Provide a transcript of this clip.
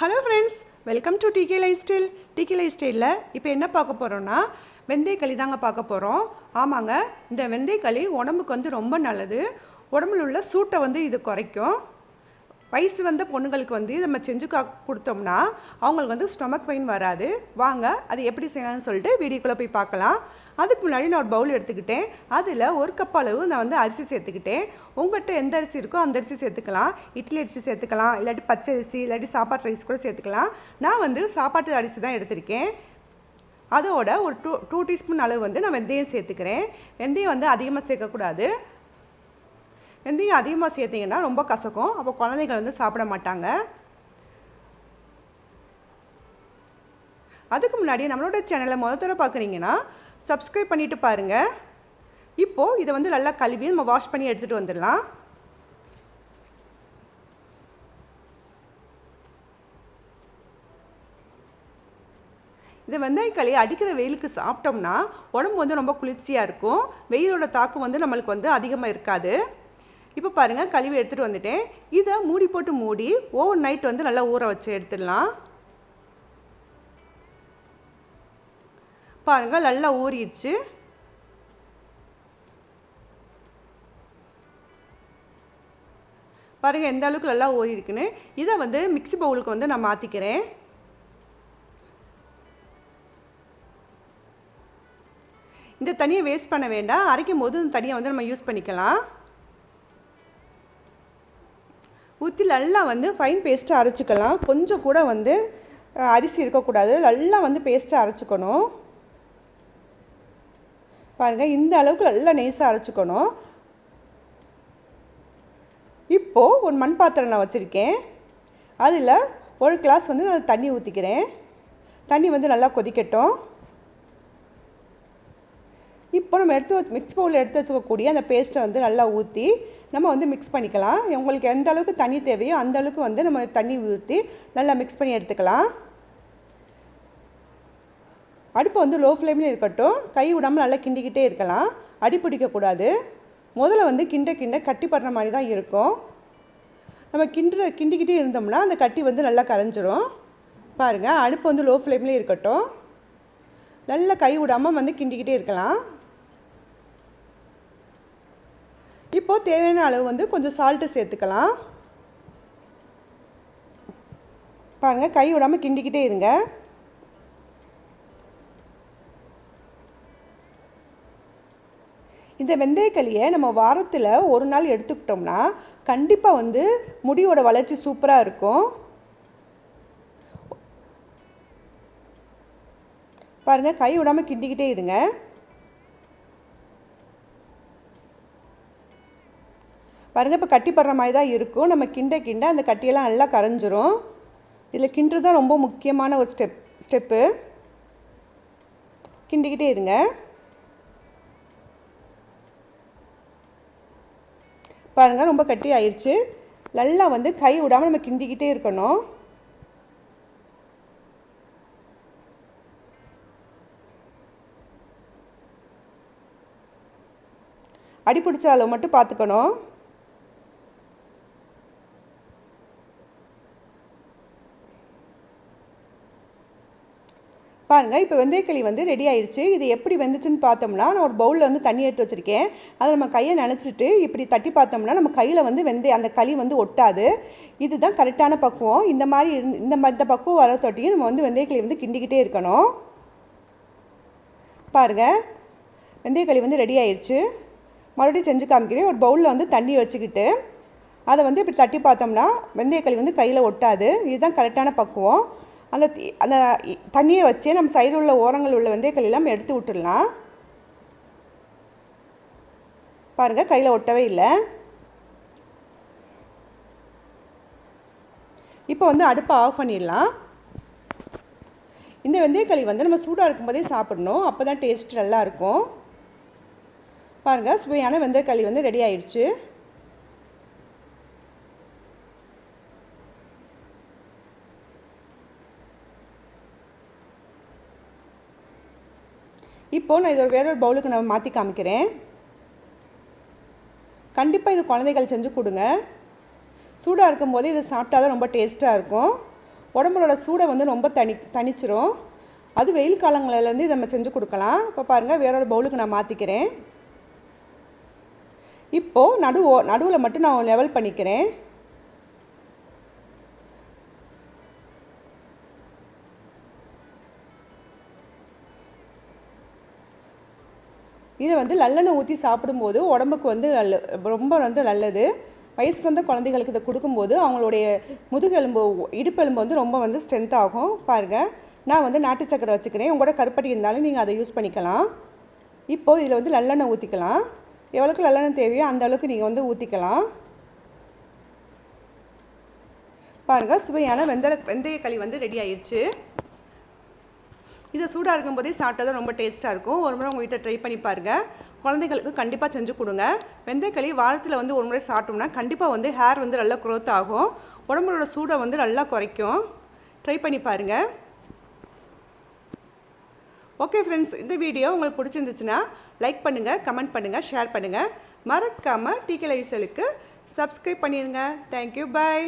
Hello friends welcome to DK lifestyle DK life ஸ்டைலில் இப்போ என்ன பார்க்க போகிறோன்னா வெந்தயக்களி தாங்க பார்க்க போகிறோம் ஆமாங்க இந்த வெந்தயக்களி உடம்புக்கு வந்து ரொம்ப நல்லது. உடம்புல உள்ள சூட்டை வந்து இது குறைக்கும். வயசு வந்த பொண்ணுங்களுக்கு வந்து நம்ம செஞ்சு கா கொடுத்தோம்னா அவங்களுக்கு வந்து ஸ்டொமக் பெயின் வராது. வாங்க அது எப்படி செய்யலாம்னு சொல்லிட்டு வீடியோக்குள்ளே போய் பார்க்கலாம். அதுக்கு முன்னாடி நான் ஒரு பவுல் எடுத்துக்கிட்டேன். அதில் ஒரு கப் அளவு நான் வந்து அரிசி சேர்த்துக்கிட்டேன். உங்கள்கிட்ட எந்த அரிசி இருக்கோ அந்த அரிசி சேர்த்துக்கலாம். இட்லி அரிசி சேர்த்துக்கலாம். இல்லாட்டி பச்சை அரிசி இல்லாட்டி சாப்பாட்டு ரைஸ் கூட சேர்த்துக்கலாம். நான் வந்து சாப்பாட்டு அரிசி தான் எடுத்திருக்கேன். அதோட ஒரு டூ டூ டீஸ்பூன் அளவு வந்து நான் வெந்தயம் சேர்த்துக்கிறேன். வெந்தயம் வந்து அதிகமாக சேர்க்கக்கூடாது. வெந்தயம் அதிகமாக சேர்த்திங்கன்னா ரொம்ப கசக்கும். அப்போ குழந்தைகள் வந்து சாப்பிட மாட்டாங்க. அதுக்கு முன்னாடி நம்மளோட சேனலை முத தடவை பார்க்குறீங்கன்னா சப்ஸ்கிரைப் பண்ணிவிட்டு பாருங்கள் இப்போது இதை வந்து நல்லா கழுவி நம்ம வாஷ் பண்ணி எடுத்துகிட்டு வந்துடலாம். இந்த வெந்தயக்களி அடிக்கிற வெயிலுக்கு சாப்பிட்டோம்னா உடம்பு வந்து ரொம்ப குளிர்ச்சியாக இருக்கும். வெயிலோட தாக்கம் வந்து நம்மளுக்கு வந்து அதிகமாக இருக்காது. இப்போ பாருங்கள் கழுவி எடுத்துகிட்டு வந்துட்டேன். இதை மூடி போட்டு மூடி ஓவர் நைட் வந்து நல்லா ஊற வச்சு எடுத்துடலாம். பாருங்கள் நல்லா ஊறிடுச்சு. பாருங்கள் எந்த அளவுக்கு நல்லா ஊறி இருக்குன்னு இதை வந்து மிக்ஸி பவுலுக்கு வந்து நான் மாற்றிக்கிறேன் இந்த தண்ணியை வேஸ்ட் பண்ண வேண்டாம். அரைக்கும் போது இந்த தண்ணியை வந்து நம்ம யூஸ் பண்ணிக்கலாம். ஊற்றி நல்லா வந்து ஃபைன் பேஸ்ட்டாக அரைச்சிக்கலாம். கொஞ்சம் கூட வந்து அரிசி இருக்கக்கூடாது. நல்லா வந்து பேஸ்ட்டாக அரைச்சிக்கணும். பாருங்கள் இந்த அளவுக்கு நல்லா நெய்ஸாக அரைச்சிக்கணும். இப்போது ஒரு மண் பாத்திரம் நான் வச்சுருக்கேன். அதில் ஒரு கிளாஸ் வந்து நான் தண்ணி ஊற்றிக்கிறேன் தண்ணி வந்து நல்லா கொதிக்கட்டும். இப்போ நம்ம எடுத்து வச்சு மிக்ஸ் பவுலில் எடுத்து வச்சுக்கக்கூடிய அந்த பேஸ்ட்டை வந்து நல்லா ஊற்றி நம்ம வந்து மிக்ஸ் பண்ணிக்கலாம். உங்களுக்கு எந்த அளவுக்கு தண்ணி தேவையோ அந்த அளவுக்கு வந்து நம்ம தண்ணி ஊற்றி நல்லா மிக்ஸ் பண்ணி எடுத்துக்கலாம். அடுப்பை வந்து லோ ஃப்ளேமில் இருக்கட்டும். கை விடாமல் நல்லா கிண்டிக்கிட்டே இருக்கலாம். அடி பிடிக்கக்கூடாது. முதல்ல வந்து கிண்ட கிண்ட கட்டி படுற மாதிரி தான் இருக்கும். நம்ம கிண்டுற கிண்டிக்கிட்டே இருந்தோம்னா அந்த கட்டி வந்து நல்லா கரைஞ்சிரும். பாருங்கள் அடுப்பு வந்து லோ ஃப்ளேம்லேயே இருக்கட்டும். நல்லா கை விடாமல் வந்து கிண்டிக்கிட்டே இருக்கலாம். இப்போது தேவையான அளவு வந்து கொஞ்சம் சால்ட்டு சேர்த்துக்கலாம். பாருங்கள் கை விடாமல் கிண்டிக்கிட்டே இருங்க. இந்த வெந்தயக்களியை நம்ம வாரத்தில் ஒரு நாள் எடுத்துக்கிட்டோம்னா கண்டிப்பாக வந்து முடியோட வளர்ச்சி சூப்பராக இருக்கும். பாருங்கள் கை விடாமல் கிண்டிக்கிட்டே இருங்க. பாருங்கள் இப்போ கட்டி படுற மாதிரி தான் இருக்கும். நம்ம கிண்ட கிண்ட அந்த கட்டியெல்லாம் நல்லா கரைஞ்சிரும். இதில் கிண்டுறது தான் ரொம்ப முக்கியமான ஒரு ஸ்டெப் ஸ்டெப்பு. கிண்டிக்கிட்டே இருங்க. பாருங்கள் ரொம்ப கட்டி ஆயிடுச்சு நல்லா வந்து கை விடாமல் நம்ம கிண்டிக்கிட்டே இருக்கணும். அடி பிடிச்ச அளவு மட்டும் பார்த்துக்கணும். பாருங்கள் இப்போ வெந்தயக்களி வந்து ரெடி ஆயிடுச்சு. இது எப்படி வெந்துச்சுன்னு பார்த்தோம்னா நான் ஒரு பவுலில் வந்து தண்ணி எடுத்து வச்சுருக்கேன். அதை நம்ம கையை நினச்சிட்டு இப்படி தட்டி பார்த்தோம்னா நம்ம கையில் வந்து வெந்தய அந்த களி வந்து ஒட்டாது. இதுதான் கரெக்டான பக்குவம். இந்த மாதிரி இந்த இந்த பக்குவம் வர தொட்டியும் நம்ம வந்து வெந்தயக்களி வந்து கிண்டிக்கிட்டே இருக்கணும். பாருங்கள் வெந்தயக்களி வந்து ரெடி ஆயிடுச்சு. மறுபடியும் செஞ்சு காமிக்கிறேன். ஒரு பவுலில் வந்து தண்ணி வச்சுக்கிட்டு அதை வந்து இப்படி தட்டி பார்த்தோம்னா வெந்தயக்களி வந்து கையில் ஒட்டாது. இதுதான் கரெக்டான பக்குவம். அந்த அந்த தண்ணியை வச்சே நம்ம சைடு உள்ள ஓரங்கள் உள்ள வெந்தயக்களியெல்லாம் எடுத்து விட்டுடலாம். பாருங்கள் கையில் ஒட்டவே இல்லை. இப்போ வந்து அடுப்பை ஆஃப் பண்ணிடலாம். இந்த வெந்தயக்களி வந்து நம்ம சூடாக இருக்கும்போதே சாப்பிடணும். அப்போ தான் டேஸ்ட் நல்லா இருக்கும். பாருங்கள் சுவையான வெந்தயக்களி வந்து ரெடி ஆயிடுச்சு இப்போது நான் இதோட வேறொரு பவுலுக்கு நான் மாற்றி காமிக்கிறேன். கண்டிப்பாக இது குழந்தைகள் செஞ்சு கொடுங்க. சூடாக இருக்கும்போது இதை சாப்பிட்டா தான் ரொம்ப டேஸ்ட்டாக இருக்கும். உடம்புலோட சூடை வந்து ரொம்ப தனி தனிச்சிரும். அது வெயில் காலங்களிலேருந்து இதை நம்ம செஞ்சு கொடுக்கலாம். இப்போ பாருங்கள் வேறொரு பவுலுக்கு நான் மாற்றிக்கிறேன் இப்போது நடுவோ நடுவில் மட்டும் நான் லெவல் பண்ணிக்கிறேன். இதை வந்து நல்லெண்ணெய் ஊற்றி சாப்பிடும்போது உடம்புக்கு வந்து நல்ல ரொம்ப வந்து நல்லது. வயசுக்கு வந்த குழந்தைகளுக்கு இதை கொடுக்கும்போது அவங்களுடைய முதுகெலும்பு இடுப்பெலும்பு வந்து ரொம்ப வந்து ஸ்ட்ரென்த் ஆகும். பாருங்கள் நான் வந்து நாட்டு சக்கரை வச்சுக்கிறேன். உங்களோட கருப்பட்டி இருந்தாலும் நீங்கள் அதை யூஸ் பண்ணிக்கலாம். இப்போது இதில் வந்து நல்லெண்ணெய் ஊற்றிக்கலாம் எவ்வளோக்கு நல்லெண்ணெய் தேவையோ அந்த அளவுக்கு நீங்கள் வந்து ஊற்றிக்கலாம் பாருங்கள் சுவையான வெந்தய வெந்தய களி வந்து ரெடி ஆயிடுச்சு இதை சூடாக இருக்கும்போதே சாப்பிட்டா தான் ரொம்ப டேஸ்ட்டாக இருக்கும். ஒரு முறை உங்கள் வீட்டை ட்ரை பண்ணி பாருங்கள் குழந்தைகளுக்கு கண்டிப்பாக செஞ்சு கொடுங்க. வெந்தயக்களி வாரத்தில் வந்து ஒரு முறை சாப்பிட்டோம்னா கண்டிப்பாக வந்து ஹேர் வந்து நல்லா க்ரோத் ஆகும். உடம்புலோட சூடை வந்து நல்லா குறைக்கும். ட்ரை பண்ணி பாருங்கள் ஓகே ஃப்ரெண்ட்ஸ் இந்த வீடியோ உங்களுக்கு பிடிச்சிருந்துச்சுன்னா லைக் பண்ணுங்கள் கமெண்ட் பண்ணுங்கள் ஷேர் பண்ணுங்கள் மறக்காமல் டிகே லைசலுக்கு சப்ஸ்கிரைப் பண்ணிடுங்க தேங்க்யூ பாய்